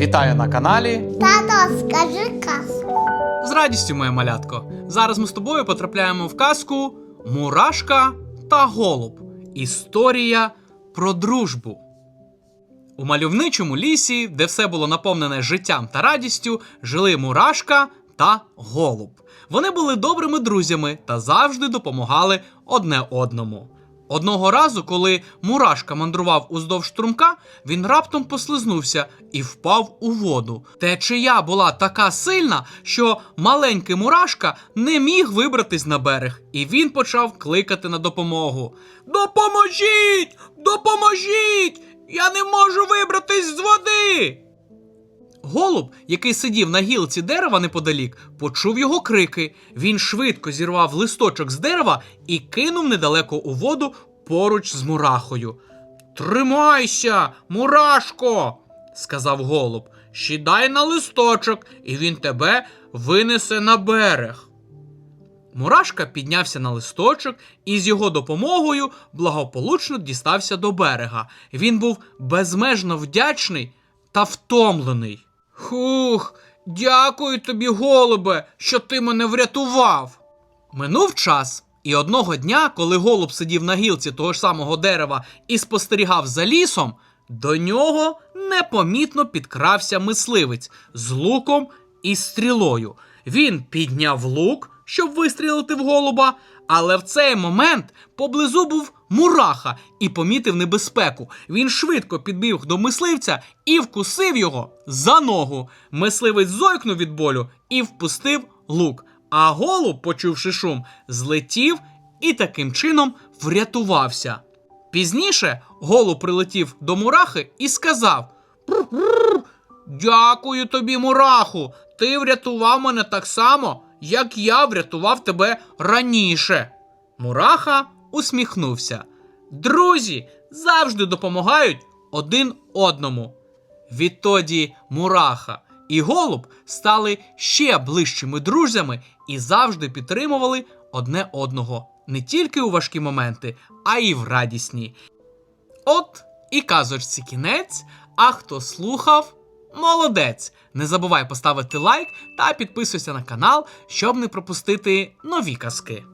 Вітаю на каналі. Тато, скажи казку. З радістю, моє малятко. Зараз ми з тобою потрапляємо в казку Мурашка та Голуб. Історія про дружбу. У мальовничому лісі, де все було наповнене життям та радістю, жили Мурашка та Голуб. Вони були добрими друзями та завжди допомагали одне одному. Одного разу, коли Мурашка мандрував уздовж струмка, він раптом послизнувся і впав у воду. Течія була така сильна, що маленький Мурашка не міг вибратись на берег, і він почав кликати на допомогу. Допоможіть! Допоможіть! Я не можу вибратись з води! Голуб, який сидів на гілці дерева неподалік, почув його крики. Він швидко зірвав листочок з дерева і кинув недалеко у воду поруч з мурахою. Тримайся, мурашко, сказав голуб. Щідай на листочок, і він тебе винесе на берег. Мурашка піднявся на листочок і з його допомогою благополучно дістався до берега. Він був безмежно вдячний та втомлений. Хух, дякую тобі, голубе, що ти мене врятував. Минув час, і одного дня, коли голуб сидів на гілці того ж самого дерева і спостерігав за лісом, до нього непомітно підкрався мисливець з луком і стрілою. Він підняв лук, щоб вистрілити в голуба, але в цей момент поблизу був мураха і помітив небезпеку. Він швидко підбіг до мисливця і вкусив його за ногу. Мисливець зойкнув від болю і впустив лук. А голуб, почувши шум, злетів і таким чином врятувався. Пізніше голуб прилетів до мурахи і сказав: Дякую тобі, мураху. Ти врятував мене так само, як я врятував тебе раніше. Мураха усміхнувся. Друзі завжди допомагають один одному. Відтоді мураха і голуб стали ще ближчими друзями і завжди підтримували одне одного не тільки у важкі моменти, а й в радісні. От і казочці кінець. А хто слухав, молодець! Не забувай поставити лайк та підписуйся на канал, щоб не пропустити нові казки.